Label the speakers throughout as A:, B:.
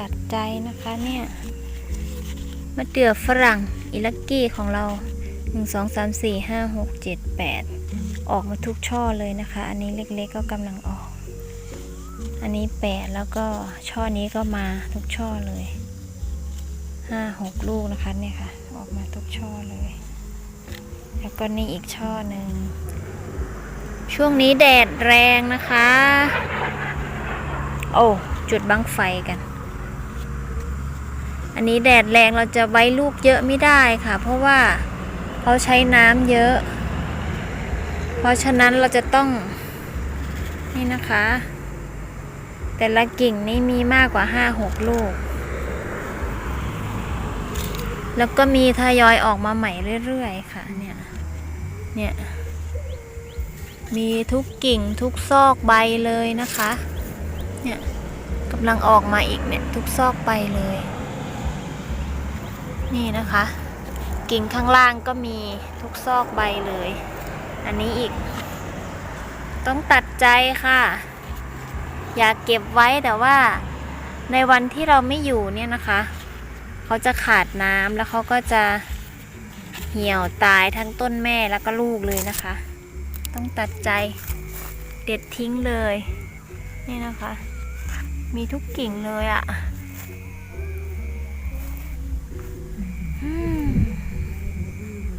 A: ตัดใจนะคะเนี่ยมะเดื่อฝรั่งอิลักกี้ของเรา 1 2 3 4 5 6 7 8 ออกมาทุกช่อเลยนะคะ อันนี้เล็กๆก็กำลังออก อันนี้แปดแล้วก็ช่อนี้ก็มาทุกช่อเลยห้าหกลูกนะคะเนี่ยค่ะ ออกมาทุกช่อเลย แล้วก็นี่อีกช่อหนึ่ง ช่วงนี้แดดแรงนะคะ โอ้ จุดบังไฟกัน อันนี้แดดแรงเราจะไว้ลูกเยอะไม่ได้ค่ะ เพราะว่าเขาใช้น้ำเยอะ เพราะฉะนั้นเราจะต้องนี่นะคะ แต่ละกิ่งนี่มีมากกว่าห้าหกลูก แล้วก็มีทยอยออกมาใหม่เรื่อยๆค่ะเนี่ยเนี่ยมีทุกกิ่งทุกซอกใบเลยนะคะ เนี่ยกำลังออกมาอีกเนี่ย ทุกซอกใบเลย นี่นะคะ กิ่งข้างล่างก็มีทุกซอกใบเลย อันนี้อีก ต้องตัดใจค่ะ อยากเก็บไว้แต่ว่าในวันที่เราไม่อยู่เนี่ยนะคะ เขาจะขาดน้ำแล้วเขาก็จะเหี่ยวตายทั้งต้นแม่แล้วก็ลูกเลยนะคะ ต้องตัดใจเด็ดทิ้งเลย นี่นะคะ มีทุกกิ่งเลยอะ่ะ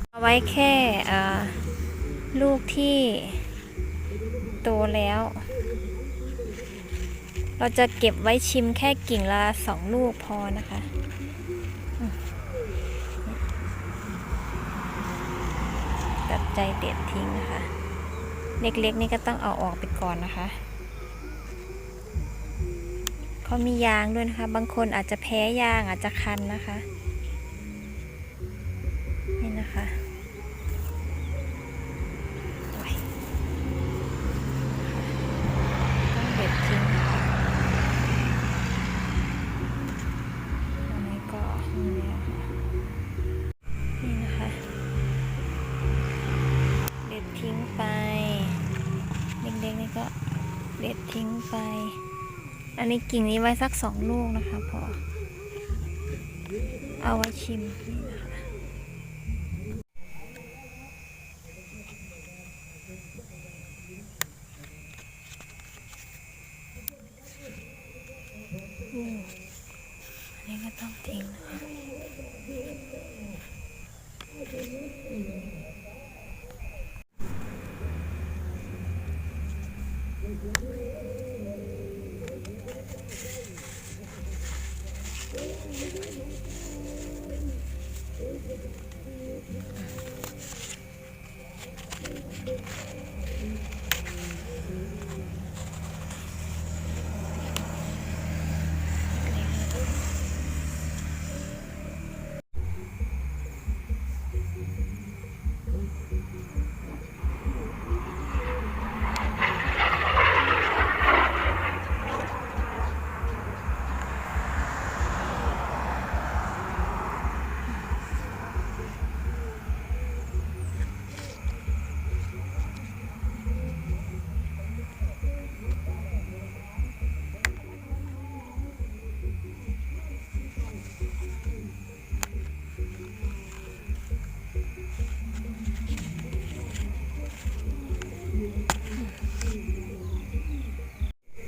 A: เอาไว้แค่ลูกที่โตแล้ว เราจะเก็บไว้ชิมแค่กิ่งละสองลูกพอนะคะตัดใจเด็ดทิ้งนะคะ เล็กๆนี่ก็ต้องเอาออกไปก่อนนะคะเขามียางด้วยนะคะ บางคนอาจจะแพ้ยางอาจจะคันนะคะ นะคะต้องเด็ดทิ้งนะคะอันนี้ก็นี่แล้วค่ะนี่นะคะ เด็ดทิ้งไป เด็กๆนี่ก็เด็ดทิ้งไป อันนี้กิ่งนี้ไว้สักสองลูกนะคะพอเอาไว้ชิมนี่นะคะ อืมอันนี้ก็ต้องทิ้งนะคะ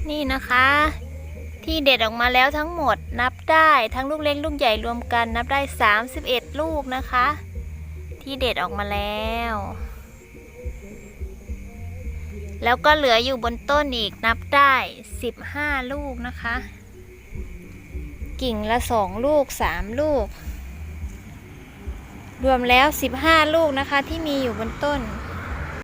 A: นี่นะคะ ที่เด็ดออกมาแล้วทั้งหมดนับได้ทั้งลูกเล็กลูกใหญ่รวมกันนับได้ 31 ลูกนะคะ ที่เด็ดออกมาแล้ว แล้วก็เหลืออยู่บนต้นอีกนับได้ 15 ลูกนะคะ กิ่งละสองลูก 3 ลูก รวมแล้ว 15 ลูกนะคะที่มีอยู่บนต้น